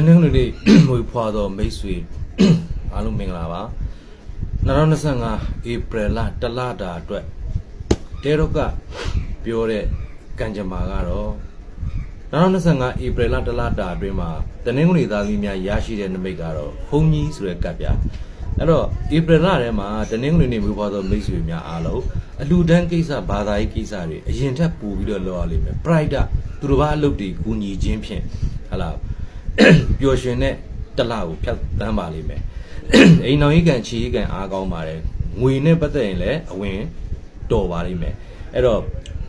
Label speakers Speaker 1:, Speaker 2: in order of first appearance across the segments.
Speaker 1: ကျွန်တော်ဒနင်းလူလေးမွေဖွာသောမိတ်ဆွေအားလုံးမင်္ဂလာပါ2025ဧပြီလတလတာအတွက်တဲတော့ကပြောတဲ့ကံကြမ္မာကတော့2025ဧပြီလတလတာအတွင်းမှာတနင်္ဂနွေသားသမီးများရရှိတဲ့နမိတ်ကတော့ဘုံကြီးဆိုတဲ့ကပ်ပြအဲ့တော့ဧပြီလထဲမှာတနင်္ဂနွေနေ့မွေဖွာသောမိတ်ဆွေများအားလုံးအလူတန်းကိစ္စဘာသာရေးကိစ္စတွေအရင်ထက်ပိုပြီးတော့လောက်ရလိမ့်မယ် pride သူတို့ဘာအလုပ်တွေကူညီခြင်းဖြင့်ဟလာ ပျော်ရွှင်တဲ့တစ်လကိုဖြတ်တန်းပါလိမ့်မယ်အိမ်တော်ကြီးကံချီကြီးကံအားကောင်းပါတယ်ငွေနဲ့ပတ်သက်ရင်လည်းအဝင်တော်ပါလိမ့်မယ်အဲ့တော့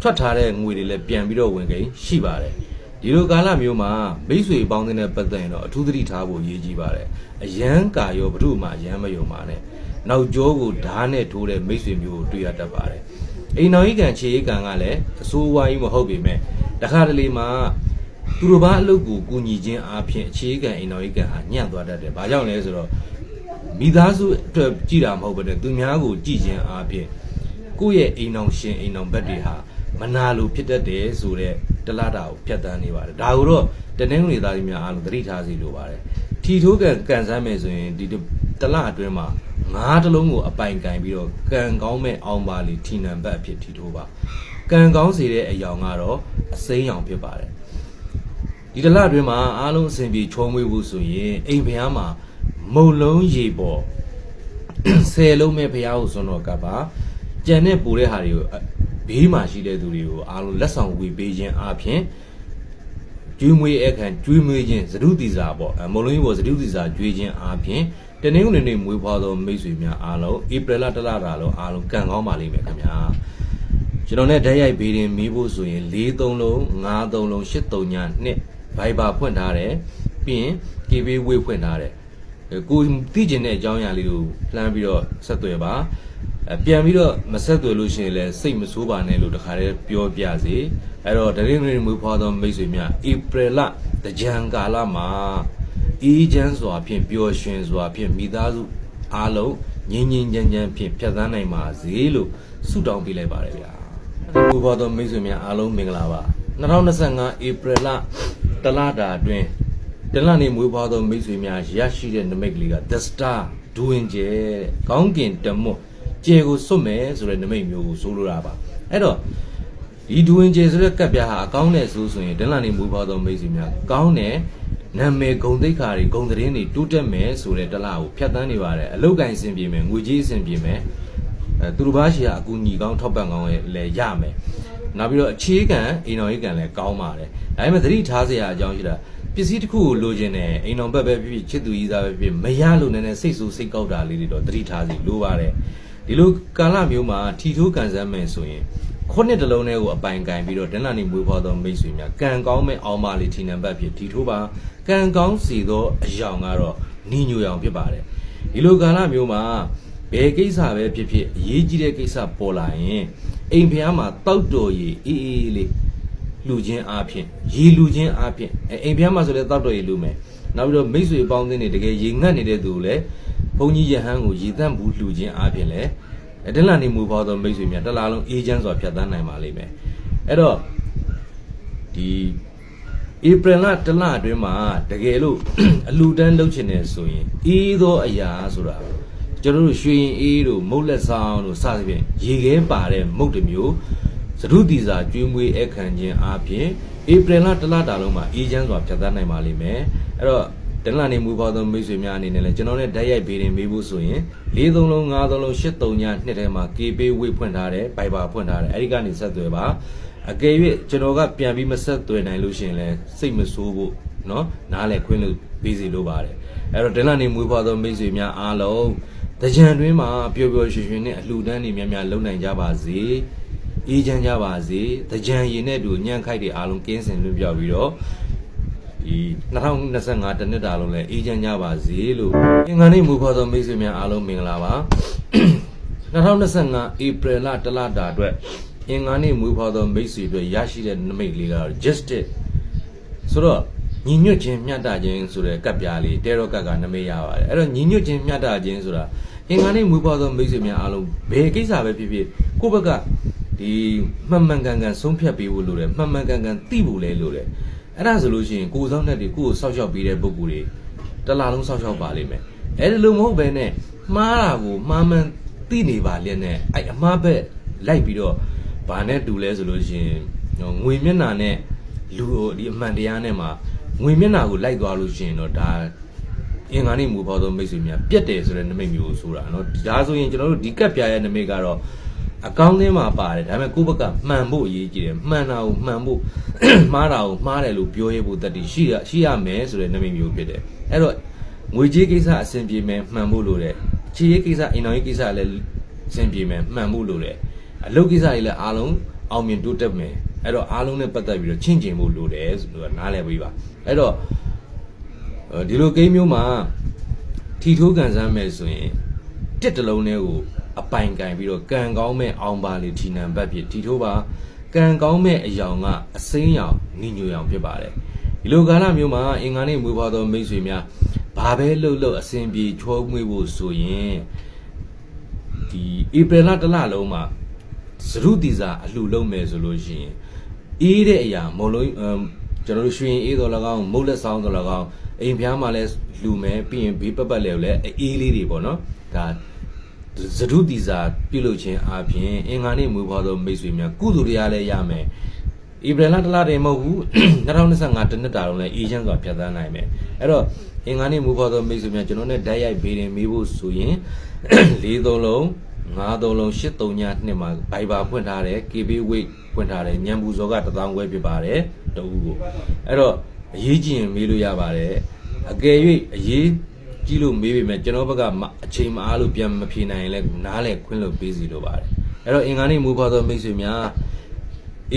Speaker 1: ထွက်ထားတဲ့ငွေတွေလည်းပြန်ပြီးတော့ဝင်ကိန်းရှိပါတယ်ဒီလိုကာလမျိုးမှာမိတ်ဆွေပေါင်းတဲ့ပတ်သက်ရင်တော့အထူးသတိထားဖို့ရည်ကြီးပါတယ်အရန်ကာရောဘု து မှာအရန်မယုံပါနဲ့နောက်ကျောကိုဓာတ်နဲ့ထိုးတဲ့မိတ်ဆွေမျိုးကိုတွေ့ရတတ်ပါတယ်အိမ်တော်ကြီးကံချီကြီးကံကလည်းအဆိုးဝါးကြီးမဟုတ်ပေမဲ့တခါတလေမှာ သူတို့ဘာအလုပ်ကိုကူညီခြင်းအပြင်အခြေခံအိမ်တော်ကြီးကံဟာညံ့သွားတတ်တယ်။ဘာကြောင့်လဲဆိုတော့မိသားစုအတွက်ကြည်တာမဟုတ်ဘဲနဲ့သူများကိုကြည်ခြင်းအပြင်ကိုယ့်ရဲ့အိမ်တော်ရှင်အိမ်တော်ဘက်တွေဟာမနာလိုဖြစ်တတ်တယ်ဆိုတော့တလတာကိုဖြတ်တန်းနေပါတယ်။ဒါကိုတော့တနင်္ဂနွေသားကြီးများအားလုံးသတိထားစီလိုပါတယ်။ထီထိုးကံကန်ဆန်းမယ်ဆိုရင်ဒီတလအတွင်းမှာငါးတလုံးကိုအပိုင်ကင်ပြီးတော့ကံကောင်းမဲ့အောင်ပါလီထီနံဘတ်အဖြစ်ထီထိုးပါ။ကံကောင်းစေတဲ့အယောင်ကတော့အစိမ်းရောင်ဖြစ်ပါတယ်။ ဒီတလအတွင်းမှာအားလုံးအဆင်ပြေချုံမွေးဖို့ဆိုရင်အိမ်ဖျားမှာမုံလုံးရေပေါ်ဆယ်လုံးမဲ့ဖျားကိုစွန်တော်ကပါကြံတဲ့ပူတဲ့ဟာတွေကိုဘေးမှာရှိတဲ့သူတွေကိုအားလုံးလက်ဆောင်ဝေပေးခြင်းအပြင်ကျွေးမွေးအခန့်ကျွေးမွေးခြင်းသတုတိစာပေါ့မုံလုံးရေပေါ်သတုတိစာကျွေးခြင်းအပြင်တနင်္ဂနွေနေ့မွေးဖွားသောမိတ်ဆွေများအားလုံးဧပြီလတလတာလုံးအားလုံးကံကောင်းပါလိမ့်မယ်ခင်ဗျာကျွန်တော်နဲ့ဓာတ်ရိုက်ဘေးတင်မီးဖို့ဆိုရင်၄၃လုံး၅၃လုံး၈၃ည2 Viber ဖွင့်ထားတယ်ပြီးရင် KB Way ဖွင့်ထားတယ်ကိုသိကျင်တဲ့အကြောင်းအရာလေးကိုလှမ်းပြီးတော့ဆက်သွယ်ပါပြန်ပြီးတော့မဆက်သွယ်လို့ရှိရင်လည်းစိတ်မဆိုးပါနဲ့လို့တခါတည်းပြောပြစေအဲ့တော့တရင်တွေမူဖွာသောမိတ်ဆွေများဧပြီလတကြံကာလမှာအေးချမ်းစွာဖြင့်ပျော်ရွှင်စွာဖြင့်မိသားစုအားလုံးငြိမ်ငြိမ်ချမ်းချမ်းဖြင့်ဖြတ်သန်းနိုင်ပါစေလို့ဆုတောင်းပေးလိုက်ပါတယ်ဗျာ။ဘူဘောသောမိတ်ဆွေများအားလုံးမင်္ဂလာပါ။2025ဧပြီလ တလတာအတွင်းတလနေမွေးဖွားသောမိတ်ဆွေများရရှိတဲ့နမိတ်ကလေးက The Star ဒူဝင်ကျဲတဲ့ကောင်းကင်တမွတ်ကျဲကိုစွတ်မယ်ဆိုတဲ့နမိတ်မျိုးကိုဆိုလိုတာပါအဲ့တော့ဒီဒူဝင်ကျဲဆိုတဲ့ကပ်ပြားဟာအကောင်းတဲ့ဆိုဆိုရင်တလနေမွေးဖွားသောမိတ်ဆွေများကောင်းတဲ့နာမည်ဂုံတိတ်ခါတွေဂုံသတင်းတွေတိုးတက်မယ်ဆိုတဲ့တလကိုဖြတ်တန်းနေပါတယ်အလုတ်ကင်အဆင်ပြေမယ်ငွေကြေးအဆင်ပြေမယ်အဲသူတို့ဘာရှိရာအကူညီကောင်းထောက်ပံ့ကောင်းရဲ့လည်းရမယ် နောက်ပြီးတော့အခြေခံအိမ်တော်ရေးကံလည်းကောင်းပါတယ်ဒါပေမဲ့သတိထားစရာအကြောင်းရှိတာပစ္စည်းတစ်ခုကိုလိုချင်တယ်အိမ်တော်ဘက်ပဲဖြစ်ဖြစ်ချစ်သူကြီးသားပဲဖြစ်ဖြစ်မရလို့နည်းနည်းစိတ်ဆိုးစိတ်ကောက်တာလေးတွေတော့သတိထားစီလိုပါတယ်ဒီလိုကာလမျိုးမှာထီထိုးကန်ဆန်းမယ်ဆိုရင်ခုနှစ်တလုံးလေးကိုအပိုင်ကင်ပြီးတော့ဒဏ္ဍာနေမွေးဖွားသောမိတ်ဆွေများကံကောင်းမဲ့အောင်ပါလေးထီနံပါတ်ဖြစ်ထီထိုးပါကံကောင်းစီသောအယောင်ကတော့နီညိုရောင်ဖြစ်ပါတယ်ဒီလိုကာလမျိုးမှာ ဘယ်ကိစ္စပဲဖြစ်ဖြစ်အရေးကြီးတဲ့ကိစ္စပေါ်လာရင်အိမ်ဖျားမှာတောက်တော်ရည်အေးအေးလေးလူချင်းအားဖြင့်ရေလူချင်းအားဖြင့်အဲအိမ်ဖျားမှာဆိုလဲတောက်တော်ရည်လူမယ်နောက်ပြီးတော့မိတ်ဆွေပေါင်းသင်းတွေတကယ်ရေငတ်နေတဲ့သူကိုလည်းဘုန်းကြီးရဟန်းကိုရေတန့်ဘူးလှူခြင်းအားဖြင့်လည်းအတလန်နေမူပေါ်သောမိတ်ဆွေများတစ်လားလုံးအေးချမ်းစွာဖြတ်သန်းနိုင်ပါလိမ့်မယ်အဲ့တော့ဒီဧပြီလတစ်လအတွင်းမှာတကယ်လို့အလူတန်းလုပ်ချင်တယ်ဆိုရင်အေးသောအရာဆိုတာ ကျွန်တော်တို့ရွှေရင်အေးတို့မုတ်လက်ဆောင်တို့စသဖြင့်ရေခဲပါတဲ့မုတ်တစ်မျိုးသရုတီစာကျွေးမွေးအခမ်းခြင်းအားဖြင့်ဧပြီလတစ်လတာလုံးမှာအေးချမ်းစွာဖြတ်သန်းနိုင်ပါလိမ့်မယ်အဲ့တော့တနင်္လာနေ့မူပါသောမိတ်ဆွေများအနေနဲ့လည်းကျွန်တော်နဲ့ဓာတ်ရိုက်ပေးရင်မေးဖို့ဆိုရင်၄သုံးလုံး၅သုံးလုံး၈သုံးညနှစ်ထဲမှာ KB ဝေးဖွင့်ထားတယ်ဘိုင်ဘာဖွင့်ထားတယ်အဲ့ဒီကနေဆက်သွယ်ပါအကယ်၍ကျွန်တော်ကပြန်ပြီးမဆက်သွယ်နိုင်လို့ရှိရင်လည်းစိတ်မဆိုးဖို့เนาะနားလည်ခွင့်လို့ပေးစီလိုပါတယ်အဲ့တော့တနင်္လာနေ့မူပါသောမိတ်ဆွေများအားလုံး တကြံတွင်းမှာပျော်ပျော်ရွှင်ရွှင်နဲ့အလှူဒန်းနေများများလုံနိုင်ကြပါစေအေးချမ်းကြပါစေတကြံရင်နဲ့တူညံ့ခိုက်တွေအားလုံးကင်းစင်လွတ်ပြောက်ပြီးတော့ဒီ2025တနှစ်တာလုံးလည်းအေးချမ်းကြပါစေလို့အင်္ဂါနေ့မူဖော်သောမိတ်ဆွေများအားလုံးမင်္ဂလာပါ2025ဧပြီလတလတာအတွက်အင်္ဂါနေ့မူဖော်သောမိတ်ဆွေတွေရရှိတဲ့နမိတ်လေးကတော့ justice ဆိုတော့ ညီညွတ်ခြင်းမျှတခြင်းဆိုတဲ့ကပ်ပြားလေးတဲရောကပ်ကနမိတ်ရပါတယ်အဲ့တော့ညီညွတ်ခြင်းမျှတခြင်းဆိုတာအင်္ဂါနေ့မူပွားသောမိတ်ဆွေများအားလုံးဘယ်ကိစ္စပဲဖြစ်ဖြစ်ကိုယ့်ဘက်ကဒီမှန်မှန်ကန်ကန်ဆုံးဖြတ်ပေးဖို့လိုတယ်မှန်မှန်ကန်ကန်သိဖို့လည်းလိုတယ်အဲ့ဒါဆိုလို့ရှိရင်ကိုယ်ဆောင်တဲ့တွေကိုယ်ကိုစောက်ရှောက်ပေးတဲ့ပုံကူတွေတစ်လားလုံးစောက်ရှောက်ပါလိမ့်မယ်အဲ့ဒီလိုမဟုတ်ဘဲနဲ့မှားတာကိုမှားမှန်သိနေပါလျက်နဲ့အဲ့အမှားဘက်လိုက်ပြီးတော့ဘာနဲ့တူလဲဆိုလို့ရှိရင်ဟိုငွေမျက်နှာနဲ့လူဟိုဒီအမှန်တရားနဲ့မှာ ငွေမျက်နှာကိုလိုက်သွားလို့ရှိရင်တော့ဒါအင်္ဂါနေ့မူဖော်သောမိတ်ဆွေများပြက်တယ်ဆိုတဲ့နမိတ်မျိုးဆိုတာနော်ဒါဆိုရင်ကျွန်တော်တို့ဒီကပ်ပြရဲ့နမိတ်ကတော့အကောင်းထဲမှာပါတယ်ဒါပေမဲ့ကိုယ့်ဘက်ကမှန်ဖို့အရေးကြီးတယ်မှန်တာကိုမှန်ဖို့မှားတာကိုမှားတယ်လို့ပြောရဖို့တတ်တည်ရှိရရှိရမယ်ဆိုတဲ့နမိတ်မျိုးဖြစ်တယ်အဲ့တော့ငွေကြေးကိစ္စအဆင်ပြေမယ်မှန်ဖို့လိုတယ်ခြေရေးကိစ္စအိမ်တော်ရေးကိစ္စလည်းအဆင်ပြေမယ်မှန်ဖို့လိုတယ်အလုပ်ကိစ္စတွေလည်းအားလုံးအောင်မြင်တိုးတက်မယ် အဲ့တော့အားလုံးနဲ့ပတ်သက်ပြီးတော့ချင့်ကျင်ဖို့လိုတယ်ဆိုတော့နားလည်ပြီးပါအဲ့တော့အဲ့ဒီလိုကိန်းမျိုးမှာထီထိုးကန်ဆန်းမယ်ဆိုရင်တစ်တလုံးလေးကိုအပိုင်ကင်ပြီးတော့ကံကောင်းမဲ့အောင်ပါလေထီနံဘတ်ဖြစ်ထီထိုးပါကံကောင်းမဲ့အယောင်ကအစိမ်းရောင်ညီညွတ်ရောင်ဖြစ်ပါတယ်ဒီလိုကာလမျိုးမှာအင်္ဂါနေ့မူပါသောမိတ်ဆွေများဘာပဲလှုပ်လှုပ်အစဉ်ပြေချောမွေ့ဖို့ဆိုရင်ဒီဧပြီလတစ်လလုံးမှာသရုတီစာအလှလုံးမယ်ဆိုလို့ရှိရင် အေးတဲ့အရာမလုံးအမ်ကျွန်တော်တို့ရွှေရင်အေးတော်၎င်းမုတ်လက်ဆောင်တော်၎င်းအိမ်ဖျားမှာလည်းလူမယ်ပြီးရင်ဘေးပတ်ပတ်လည်းလည်းအေးလေးတွေပေါ့နော်ဒါသရုတီစာပြုလုပ်ခြင်းအပြင်အင်္ဂါနေ့မူပေါ်သောမိတ်ဆွေများကုသိုလ်တရားလည်းရမယ်ဧပြီလတစ်လတည်းမဟုတ်ဘူး2025တနှစ်တာလုံးလည်းအေဂျင့်စွာဖြတ်သန်းနိုင်မယ်အဲ့တော့အင်္ဂါနေ့မူပေါ်သောမိတ်ဆွေများကျွန်တော်နဲ့ဓာတ်ရိုက်ဘေးတင်မေးဖို့ဆိုရင်၄သုံးလုံး ၅သုံးလုံး၈သုံးညနှစ်မှာဘိုင်ဘာဖွင့်ထားတယ် KB weight ဖွင့်ထားတယ်ညံပူဇော်က1000ခွဲဖြစ်ပါတယ်တူကိုအဲ့တော့အရေးကြီးရင်မေးလို့ရပါတယ်အကယ်၍အရေးကြီးလို့မေးပေမဲ့ကျွန်တော်ဘက်ကမအချိန်မအားလို့ပြန်မဖြေနိုင်ရင်လည်းနားလဲခွင့်လို့ပေးစီလိုပါတယ်အဲ့တော့အင်္ဂါနေ့မူပေါ်သောမိတ်ဆွေများ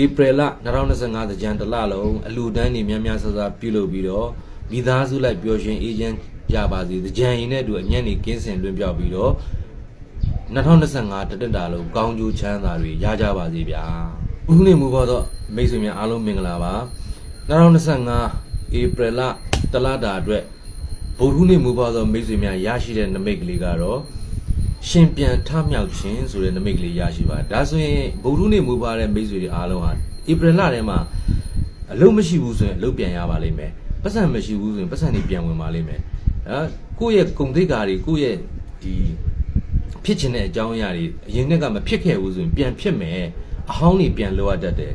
Speaker 1: ဧပြီလ2025သကြံတစ်လလုံးအလူတန်းနေများများဆဆပြုလုပ်ပြီးတော့မိသားစုလိုက်ပျော်ရွှင်အေးချမ်းကြပါစေသကြံရင်နဲ့အတူအညံ့နေကင်းစင်လွင်ပြောက်ပြီးတော့ 2025တတက်တာလုံးကောင်းကျိုးချမ်းသာတွေရကြပါစေဗျာဦးနေမူပေါ်တော့မိတ်ဆွေများအားလုံးမင်္ဂလာပါ2025ဧပြီလတလတာအတွက်ဗုဒ္ဓနေ့မူပေါ်တော့မိတ်ဆွေများရရှိတဲ့နမိတ်ကလေးကတော့ရှင်ပြန်ထမြောက်ခြင်းဆိုတဲ့နမိတ်ကလေးရရှိပါဒါဆိုရင်ဗုဒ္ဓနေ့မူပါတဲ့မိတ်ဆွေတွေအားလုံးဟာဧပြီလထဲမှာအလုံးမရှိဘူးဆိုရင်အလုံးပြန်ရပါလိမ့်မယ်ပတ်စံမရှိဘူးဆိုရင်ပတ်စံတွေပြန်ဝင်ပါလိမ့်မယ်အဲကိုယ့်ရဲ့ဂုံသိက္ခာတွေကိုယ့်ရဲ့ဒီ ဖြစ်ချင်တဲ့အကြောင်းအရာတွေအရင်ကမဖြစ်ခဲ့ဘူးဆိုရင်ပြန်ဖြစ်မယ်အဟောင်းတွေပြန်လောရတတ်တယ်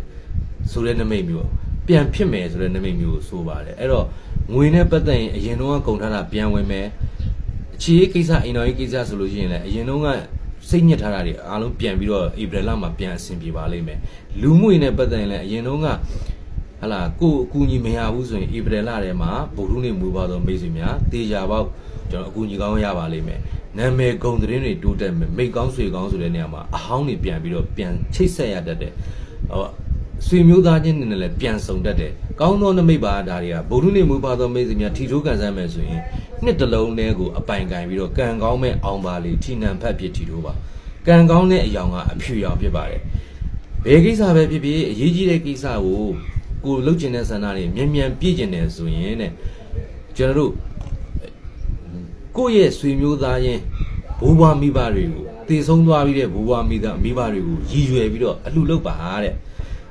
Speaker 1: ဆိုတဲ့နမိတ်မျိုးပြန်ဖြစ်မယ်ဆိုတဲ့နမိတ်မျိုးကိုဆိုပါတယ်အဲ့တော့ငွေနဲ့ပတ်သက်ရင်အရင်တော့ကကုန်ထားတာပြန်ဝင်မယ်အခြေရေးကိစ္စအိမ်တော်ရေးကိစ္စဆိုလို့ရှိရင်လည်းအရင်တော့ကစိတ်ညစ်ထားတာတွေအားလုံးပြန်ပြီးတော့ဧပြီလမှာပြန်အဆင်ပြေပါလိမ့်မယ်လူမှုရေးနဲ့ပတ်သက်ရင်လည်းအရင်တော့ကဟလာကိုအကူအညီမရဘူးဆိုရင်ဧပြီလထဲမှာဗုဒ္ဓနေ့မွေးပါတော့မိတ်ဆွေများတေချာပေါက် ကျွန်တော်အကူအညီကောင်းရပါလိမ့်မယ်နာမည်ဂုံသတင်းတွေတိုးတက်မယ်မိတ်ကောင်းဆွေကောင်းဆိုတဲ့နေရာမှာအဟောင်းတွေပြန်ပြီးတော့ပြန်ချိတ်ဆက်ရတတ်တယ်ဟောဆွေမျိုးသားချင်းနဲ့လည်းပြန်ဆုံတတ်တယ်ကောင်းသောနမိတ်ပါဒါတွေကဗုဒ္ဓနေ့မွေးပါတော့မိတ်ဆွေများထီထိုးကန်ဆန်းမယ်ဆိုရင်နှစ်တလုံးတည်းကိုအပိုင်ကင်ပြီးတော့ကံကောင်းမဲ့အောင်ပါလေထီနံဖက်ဖြစ်ထီထိုးပါကံကောင်းတဲ့အယောင်ကအဖြူရောင်ဖြစ်ပါတယ်ဘယ်ကိစ္စပဲဖြစ်ဖြစ်အရေးကြီးတဲ့ကိစ္စကိုကိုလှုပ်ကျင်တဲ့ဆန္ဒတွေမြန်မြန်ပြည့်ကျင်တယ်ဆိုရင်တဲ့ကျွန်တော်တို့ ကိုယ့်ရဲ့ဆွေမျိုးသားချင်းဘိုးဘွားမိဘတွေကိုတည်ဆုံးသွားပြီးတဲ့ဘိုးဘွားမိသားမိဘတွေကိုရည်ရွယ်ပြီးတော့အလှလုပ်ပါတဲ့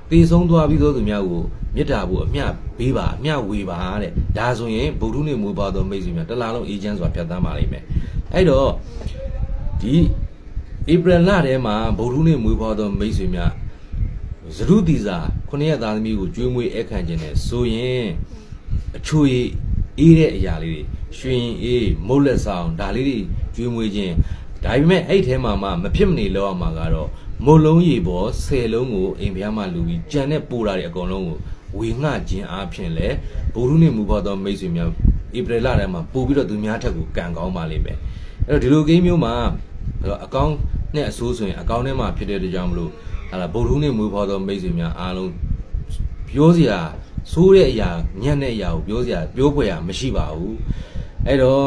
Speaker 1: တည်ဆုံးသွားပြီးသောသူများကိုမေတ္တာဖို့အမျှပေးပါအမျှဝေပါတဲ့ဒါဆိုရင်ဗုဒ္ဓနေ့မူပါသောမိတ်ဆွေများတစ်လားလုံးအေဂျင့်စွာဖြတ်သန်းပါလိမ့်မယ်အဲ့တော့ဒီဧပြီလထဲမှာဗုဒ္ဓနေ့မူပါသောမိတ်ဆွေများဇရုတီစာခုနှစ်ရက်သားသမီးကိုကျွေးမွေးအခန့်ခြင်းနဲ့ဆိုရင်အချိုရည်အေးတဲ့အရာလေးတွေ ရွှင်အေးမုတ်လက်ဆောင်ဒါလေးတွေကျွေးမွေးခြင်းဒါပေမဲ့အဲ့ထဲမှာမှမဖြစ်မနေလောက်အောင်မှာကတော့မုတ်လုံးရေပေါ်10လုံးကိုအိမ်ဖျားမှလူပြီးကြံတဲ့ပိုးတာတွေအကုန်လုံးကိုဝေငှခြင်းအပြင်လဲဘိုလ်ရုနေမူဖို့သောမိတ်ဆွေများဧပြီလထဲမှာပို့ပြီးတော့သူများထက်ကိုကံကောင်းပါလိမ့်မယ်အဲ့တော့ဒီလိုကိန်းမျိုးမှာအဲ့တော့အကောင့်နဲ့အဆိုးဆိုရင်အကောင့်ထဲမှာဖြစ်တဲ့အတွက်ကြောင့်မလို့ဟာလာဗိုလ်ရုနေမူဖို့သောမိတ်ဆွေများအားလုံးပြောစရာဆိုးတဲ့အရာညံ့တဲ့အရာကိုပြောစရာပြောဖွယ်ရာမရှိပါဘူး အဲ့တော့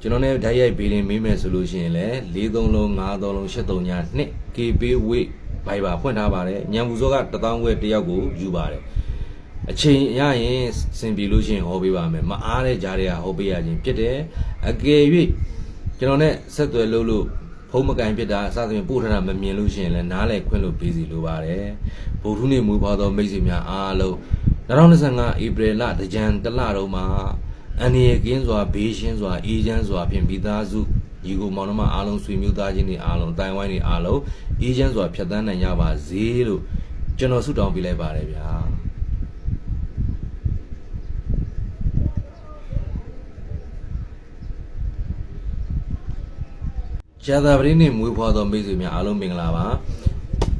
Speaker 1: ကျွန်တော်လည်းဓာတ်ရိုက်ပေးလင်းမေးမယ်ဆိုလို့ရှိရင်လည်း၄သုံးလုံး၅သုံးလုံး၈သုံးညနှစ် KB weight ဘိုင်ဘာဖွင့်ထားပါတယ်ညံပူစောက1000ခွဲတယောက်ကိုယူပါတယ်အချိန်ရရင်စင်ပြေလို့ရှိရင်ဟောပေးပါမယ်မအားတဲ့ကြားတွေကဟောပေးရခြင်းဖြစ်တယ်အကယ်၍ကျွန်တော်နဲ့ဆက်သွယ်လို့လို့ဖုံးမကန်ဖြစ်တာအစသဖြင့်ပို့ထားတာမမြင်လို့ရှိရင်လည်းနားလဲခွင့်လို့ပေးစီလိုပါတယ်ဗုဒ္ဓနေ့မူပါသောမိတ်ဆွေများအားလုံး2025ဧပြီလတကြံတလတုန်းမှာ အန်ရီကင်းစွာဘေးရှင်းစွာအေးချမ်းစွာဖြင့်မိသားစုညီကိုမောင်နှမအားလုံးဆွေမျိုးသားချင်းတွေအားလုံးတိုင်ဝိုင်းတွေအားလုံးအေးချမ်းစွာဖြတ်သန်းနိုင်ကြပါစေလို့ကျွန်တော်ဆုတောင်းပေးလိုက်ပါတယ်ဗျာကျာသာပရိနေ့မွေးဖွားသောမိတ်ဆွေများအားလုံးမင်္ဂလာပါ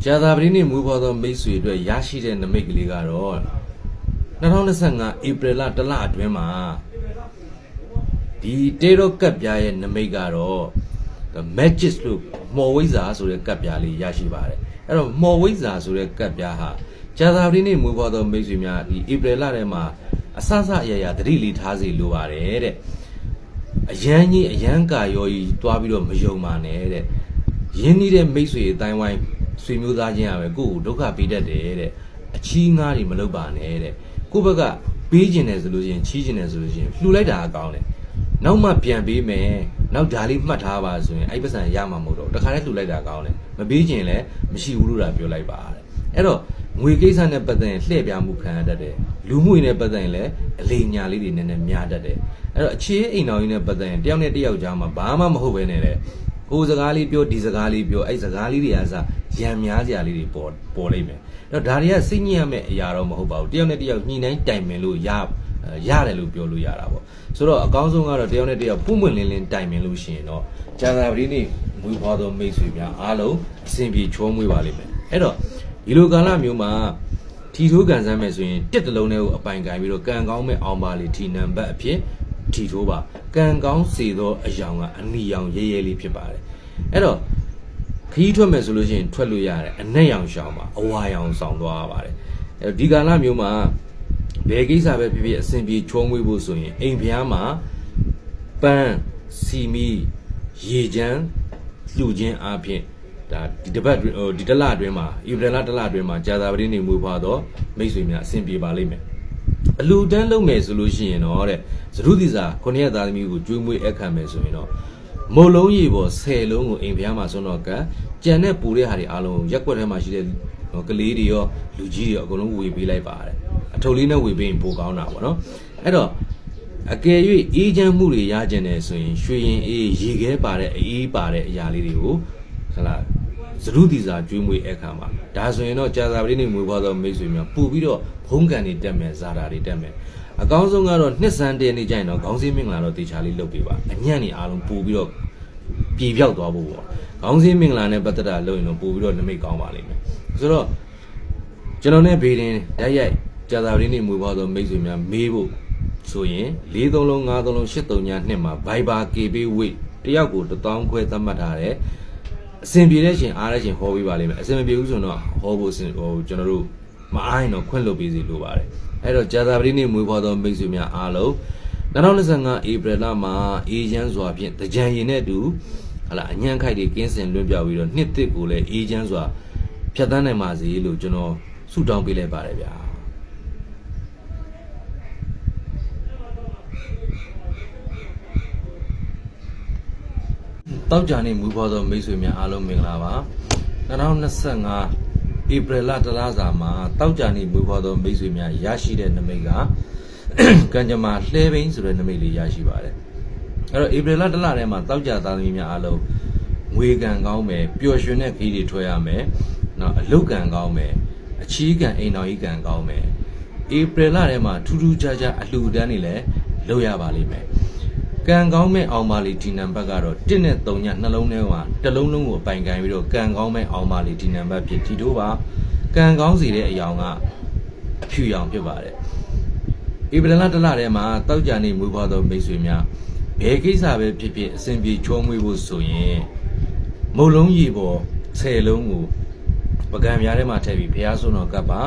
Speaker 1: ကျာသာပရိနေ့မွေးဖွားသောမိတ်ဆွေအတွက်ရရှိတဲ့နမိတ်ကလေးကတော့2025ဧပြီလတစ်လအတွင်းမှာ ဒီတေရောကပ်ပြားရဲ့နမိတ်ကတော့ the magic လို့မော်ဝိဇာဆိုတဲ့ကပ်ပြားလေးရရှိပါတယ်အဲ့တော့မော်ဝိဇာဆိုတဲ့ကပ်ပြားဟာကျာသာပရိနေ့မွေးဖွားသောမိတ်ဆွေများဒီဧပြီလထဲမှာအဆအဆအရာရာသတိလေးထားစီလိုပါတယ်တဲ့အရန်ကြီးအရန်ကာရောကြီးတွားပြီးတော့မယုံပါနဲ့တဲ့ရင်းနှီးတဲ့မိတ်ဆွေအတိုင်းဝိုင်းဆွေမျိုးသားချင်းရပဲကိုယ့်ကိုဒုက္ခပေးတတ်တယ်တဲ့အချီးငားတွေမလုပ်ပါနဲ့တဲ့ကိုယ့်ဘက်ကပေးကျင်တယ်ဆိုလို့ရှိရင်ချီးကျင်တယ်ဆိုလို့ရှိရင်လှူလိုက်တာအကောင်းတယ် နောက်မှပြန်ပေးမယ်နောက်ဒါလေးမှတ်ထားပါဆိုရင်အဲ့ပတ်စံရမှာမဟုတ်တော့တခါတည်းလှူလိုက်တာကောင်းတယ်မပေးကျင်လည်းမရှိဘူးလို့တာပြောလိုက်ပါတဲ့အဲ့တော့ငွေကိစ္စနဲ့ပတ်သက်ရင်လှည့်ပြမှုခံရတတ်တယ်လူမှုရေးနဲ့ပတ်သက်ရင်လည်းအလေးညာလေးတွေနည်းနည်းများတတ်တယ်အဲ့တော့အခြေအိမ်တော်ကြီးနဲ့ပတ်သက်ရင်တယောက်နဲ့တယောက်ကြားမှာဘာမှမဟုတ်ပဲနဲ့လေဟိုစကားလေးပြောဒီစကားလေးပြောအဲ့စကားလေးတွေအားစရံများကြလေးတွေပေါ်ပေါ်လိမ့်မယ်အဲ့တော့ဒါတွေကစိတ်ညစ်ရမယ့်အရာတော့မဟုတ်ပါဘူးတယောက်နဲ့တယောက်ညှိနှိုင်းတိုင်ပင်လို့ရ ရတယ်လို့ပြောလို့ရတာပေါ့ဆိုတော့အကောင်းဆုံးကတော့တယောက်နဲ့တယောက်ပုံမှန်လင်းလင်းတိုင်ပင်လို့ရှိရင်တော့ကျန်သာပတိနေ့မွေးဖွားသောမိတ်ဆွေများအားလုံးအဆင်ပြေချောမွေးပါလိမ့်မယ်အဲ့တော့ဒီလိုကာလမျိုးမှာထီထိုးကန်ဆန်းမယ်ဆိုရင်တစ်တလုံးနဲ့ကိုအပိုင်ကန်ပြီးတော့ကံကောင်းမဲ့အောင်ပါလေထီနံပါတ်အဖြစ်ထီထိုးပါကံကောင်းစေသောအယောင်ကအနီရောင်ရဲရဲလေးဖြစ်ပါတယ်အဲ့တော့ခီးထွက်မယ်ဆိုလို့ရှိရင်ထွက်လို့ရတယ်အနက်ရောင်ရှောင်ပါအဝါရောင်ဆောင်သွားရပါတယ်အဲဒီကာလမျိုးမှာ ဘယ်ကိစ္စပဲဖြစ်ဖြစ်အဆင်ပြေချုံးမွေးဖို့ဆိုရင်အိမ်ဖျားမှာပန်းစီမီရေချမ်းလှူခြင်းအပြင်ဒါဒီတစ်ပတ်အတွင်းဟိုဒီတစ်လအတွင်းမှာဧပြီလတစ်လအတွင်းမှာကြာသာပတိနေမွေးဖွားတော့မိတ်ဆွေများအဆင်ပြေပါလိမ့်မယ်အလူတန်းလုံးမယ်ဆိုလို့ရှိရင်တော့တဲ့သရုတိစာခုနှစ်ရက်သားသမီးကိုကျွေးမွေးအခမ်းမယ်ဆိုရင်တော့မုတ်လုံးရေပေါ်10လုံးကိုအိမ်ဖျားမှာဆွမ်းတော့ကကြံတဲ့ပူတဲ့ဟာတွေအားလုံးရက်ွက်ထဲမှာရှိတဲ့ကလေးတွေရောလူကြီးတွေရောအကုန်လုံးဝေပေးလိုက်ပါတဲ့ အထုပ်လေးနဲ့ဝေပေးရင်ပိုကောင်းတာပေါ့နော်အဲ့တော့အကယ်၍အေးချမ်းမှုတွေရကြတယ်ဆိုရင်ရွှေရင်အေးရေခဲပါတဲ့အေးပါတဲ့အရာလေးတွေကိုဟလာသရုတိစာကျွေးမွေးအခမ်းပါဒါဆိုရင်တော့ကြာသာပတိနေမွေးဖွားသောမိတ်ဆွေများပူပြီးတော့ဖုံးကန်တွေတက်မယ်ဇာတာတွေတက်မယ်အကောင်းဆုံးကတော့နှစ်စံတဲနေကြရင်တော့ခေါင်းစည်းမင်္ဂလာတော့တေချာလေးလုပ်ပေးပါအညံ့နေအားလုံးပူပြီးတော့ပြေပြောက်သွားဖို့ပေါ့ခေါင်းစည်းမင်္ဂလာနဲ့ပတ်သက်တာလုပ်ရင်တော့ပူပြီးတော့နမိတ်ကောင်းပါလိမ့်မယ်ဆိုတော့ကျွန်တော်နဲ့ဘေးတင်တိုက်ရိုက် ကြာသာပတိနေမွေးဖွားသောမိတ်ဆွေများမေးဖို့ဆိုရင်4-3လုံး5-3လုံး8-3ညနှစ်မှာ Viber KB weight တယောက်ကို1000ခွဲသတ်မှတ်ထားတယ်အဆင်ပြေတဲ့ရှင်အားတဲ့ရှင်ဟောပေးပါလိမ့်မယ်အဆင်မပြေဘူးဆိုတော့ဟောဖို့အဆင်ဟိုကျွန်တော်တို့မအားရင်တော့ခွင့်လွှတ်ပေးစီလိုပါတယ်အဲ့တော့ကြာသာပတိနေ့မွေးဖွားသောမိတ်ဆွေများအားလုံး2025ဧပြီလမှာအေဂျင့်စွာဖြင့်တကြံရင်နဲ့တူဟလာအညံ့ခိုက်တွေကင်းစင်လွင့်ပြပြီးတော့နှစ်တစ်ကိုလည်းအေဂျင့်စွာဖြတ်သန်းနိုင်ပါစေလို့ကျွန်တော်ဆုတောင်းပေးလိုက်ပါတယ်ဗျာ တောက်ကြနေမူပေါ်သောမိတ်ဆွေများအားလုံးမင်္ဂလာပါ2025ဧပြီလတလားစာမှာတောက်ကြနေမူပေါ်သောမိတ်ဆွေများရရှိတဲ့နမိတ်ကကံကြမ္မာလှဲဘိန်းဆိုတဲ့နမိတ်လေးရရှိပါတယ်အဲ့တော့ဧပြီလတလထဲမှာတောက်ကြသားသမီးများအားလုံးငွေကံကောင်းမယ်ပျော်ရွှင်တဲ့ခီးတွေထွက်ရမယ်နော်အလုတ်ကံကောင်းမယ်အချီးကံအိမ်တော်ကြီးကံကောင်းမယ်ဧပြီလထဲမှာထူးထူးခြားခြားအလှူဒန်းတွေလည်းလုပ်ရပါလိမ့်မယ် ကံကောင်းမဲ့အောင်ပါလီဒီနံပါတ်ကတော့1နဲ့3ညနှလုံးထဲမှာတစ်လုံးလုံးကိုအပိုင်ကန်ပြီးတော့ကံကောင်းမဲ့အောင်ပါလီဒီနံပါတ်ဖြစ်ဒီတို့ပါကံကောင်းစီတဲ့အယောင်ကအဖြူရောင်ဖြစ်ပါတယ်ဧပြီလတလထဲမှာတောက်ကြနေမွေးဖွားသောမိတ်ဆွေများဘယ်ကိစ္စပဲဖြစ်ဖြစ်အစဉ်ပြေချောမွေးဖို့ဆိုရင်မုတ်လုံးရေပေါ်10လုံးကိုပကံများထဲမှာထည့်ပြီးဖះဆုံးတော်ကပ်ပါ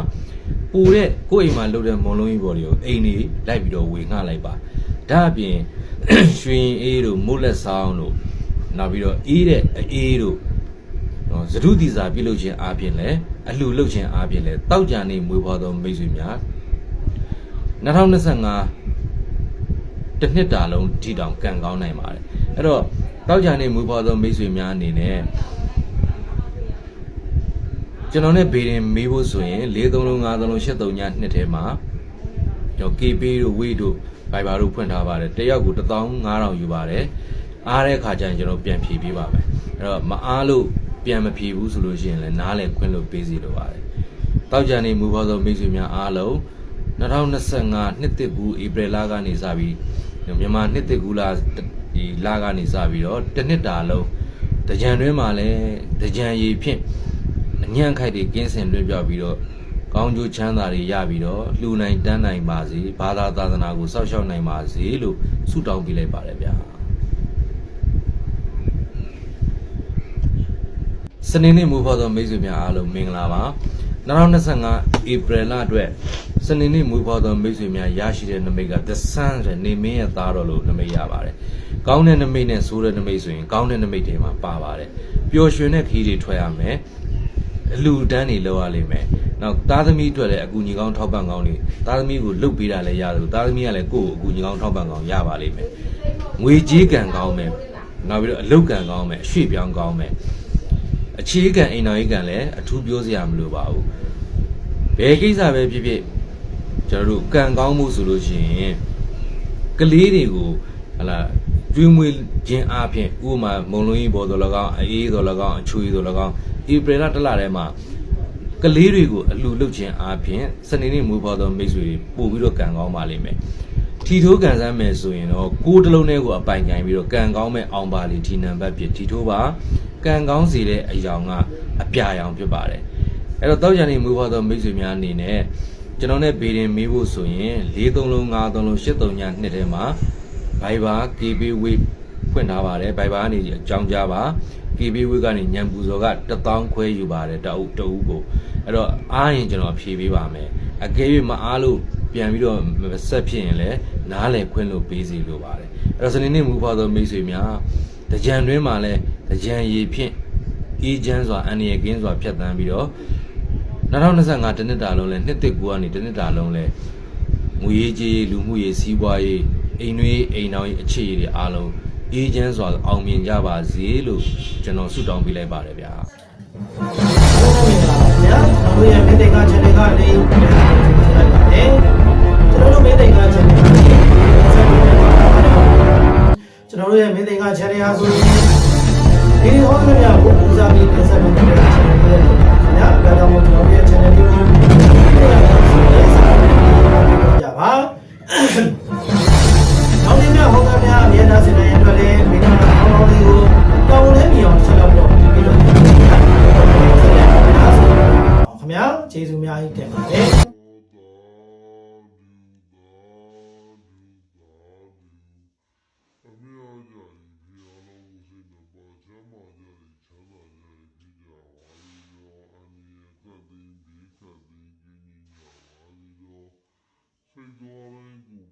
Speaker 1: ပူတဲ့ကိုယ့်အိမ်မှာလှုပ်တဲ့မုံလုံးကြီးပေါ်တွေကိုအိမ်နေလိုက်ပြီးတော့ဝေငှလိုက်ပါဒါအပြင် ရွှင်အေးတို့မုတ်လက်ဆောင်တို့နောက်ပြီးတော့အေးတဲ့အေးတို့နော်သဒုတိစာပြုလုပ်ခြင်းအားဖြင့်လည်းအလှလုပ်ခြင်းအားဖြင့်လည်းတောက်ကြနေမွေးဖွားသောမိတ်ဆွေများ2025တစ်နှစ်တာလုံးထိတောင်ကံကောင်းနိုင်ပါတယ်အဲ့တော့တောက်ကြနေမွေးဖွားသောမိတ်ဆွေများအနေနဲ့ကျွန်တော်နဲ့ဘေးရင်မေးဖို့ဆိုရင်4-3လုံး5-3လုံး8-3ညနှစ်ထဲမှာကျွန်တော် KB တို့ဝေးတို့ Viber တို့ဖွင့်ထားပါတယ်တယောက်ကို15000ယူပါတယ်အားတဲ့ခါကျရင်ကျွန်တော်ပြန်ဖြေပေးပါမယ်အဲ့တော့မအားလို့ပြန်မဖြေဘူးဆိုလို့ရှိရင်လည်းနားလည်ခွင့်လို့ပေးစီလိုပါတယ်တောက်ကြနေမူပေါ်သောမိတ်ဆွေများအားလုံး2025နှစ်တစ်ကူဧပြီလကနေစပြီးမြန်မာနှစ်တစ်ကူလဒီလကနေစပြီးတော့တစ်နှစ်တာလုံးတကြံတွင်းမှာလည်းတကြံရည်ဖြင့်အညံ့ခိုက်တွေကင်းစင်လွှဲပြောက်ပြီးတော့ ကောင်းကျိုးချမ်းသာတွေရပြီးတော့လှူနိုင်တန်းနိုင်ပါစေဘာသာသာသနာကိုစောင့်ရှောက်နိုင်ပါစေလို့ဆုတောင်းပေးလိုက်ပါတယ်ဗျာစနေနေ့မူဖော်သောမိတ်ဆွေများအားလုံးမင်္ဂလာပါ2025ဧပြီလအတွက်စနေနေ့မူဖော်သောမိတ်ဆွေများရရှိတဲ့နမိတ်က The Sun တဲ့နေမင်းရဲ့သားတော်လို့နမိတ်ရပါတယ်ကောင်းတဲ့နမိတ်နဲ့ဆိုးတဲ့နမိတ်ဆိုရင်ကောင်းတဲ့နမိတ်တွေမှာပါပါတယ်ပျော်ရွှင်တဲ့ခီးတွေထွက်ရမယ် အလူတန်းတွေလောက်ရလိမ့်မယ်နောက်သားသမီးအတွက်လည်းအကူညီကောင်းထောက်ပံ့ကောင်းတွေသားသမီးကိုလှုပ်ပေးတာလည်းရတယ်လို့သားသမီးကလည်းကိုယ့်ကိုအကူညီကောင်းထောက်ပံ့ကောင်းရပါလိမ့်မယ်ငွေကြေးကံကောင်းမယ်နောက်ပြီးတော့အလုတ်ကံကောင်းမယ်အရွှေ့ပြောင်းကောင်းမယ်အခြေခံအိမ်တော်ရေးကံလည်းအထူးပြောစရာမလိုပါဘူးဘယ်ကိစ္စပဲဖြစ်ဖြစ်ကျွန်တော်တို့ကံကောင်းမှုဆိုလို့ရှိရင်ကလေးတွေကိုဟလာ ကျွေးမွေးခြင်းအပြင်ဥပမာမုံလုံးကြီးပေါ်တော်၎င်းအေးတော်၎င်းအချွေတော်၎င်းဧပြီလတစ်လထဲမှာကလေးတွေကိုအလှလုတ်ခြင်းအားဖြင့်စနေနေ့မူဖော်သောမိတ်ဆွေတွေပို့ပြီးတော့ကံကောင်းပါလိမ့်မယ်။ထီထိုးကံစမ်းမယ်ဆိုရင်တော့ကိုယ်တစ်လုံးနဲ့ကိုအပိုင်ကင်ပြီးတော့ကံကောင်းမဲ့အောင်ပါလီထီနံပါတ်ဖြစ်ထီထိုးပါကံကောင်းစေတဲ့အယောင်ကအပြာရောင်ဖြစ်ပါတယ်။အဲ့တော့တောက်ကြံနေမူဖော်သောမိတ်ဆွေများအနေနဲ့ကျွန်တော်နဲ့ဘေးရင်မေးဖို့ဆိုရင်43လုံး53လုံး83ညနှစ်ထဲမှာ Viber KB Wave ဖွင့်ထားပါတယ် Viber ကနေအကြောင်းကြားပါ KB Wave ကနေညံပူစော်က1000ခွဲယူပါတယ်တအုပ်တအုပ်ကိုအဲ့တော့အားရင်ကျွန်တော်ဖြေပေးပါမယ်အကယ်၍မအားလို့ပြန်ပြီးတော့ဆက်ဖြစ်ရင်လည်းနားလည်ခွင့်လို့ပေးစီလိုပါတယ်အဲ့တော့စနေနေ့မူဖာသောမိတ်ဆွေများတကြံတွင်းမှာလည်းတကြံရည်ဖြင့်အေးချမ်းစွာအန္တရာယ်ကင်းစွာဖြတ်သန်းပြီးတော့2025တနှစ်တာလုံးလဲနှစ်တစ်ကူကနေတနှစ်တာလုံးလဲငွေရေးကြေးလူမှုရေးစီးပွားရေး အိမ်တွေအိမ်တော်ရေးအခြေအတွေအားလုံးအေးချမ်းစွာအောင်မြင်ကြပါစေလို့ကျွန်တော်ဆုတောင်းပေးလိုက်ပါတယ်ဗျာ
Speaker 2: ဗျာကျွန်တော်တို့ရဲ့မင်းတိတ်က channel ကနေပြန်လာပါတယ်ကျွန်တော်တို့မင်းတိတ်က channel ကနေကျွန်တော်တို့ရဲ့မင်းတိတ်က channel ဟာဆိုရင်ဒီဟောတဲ့များကိုပူဇော်ပြီးတင်ဆက်ပေးတဲ့ channel လေးတွေညဒါကြောင့်ကျွန်တော်တို့ရဲ့ channel လေးကိုကြပါနောက် ကျေးဇူးများကြီးတင်ပါတယ်最多了一股。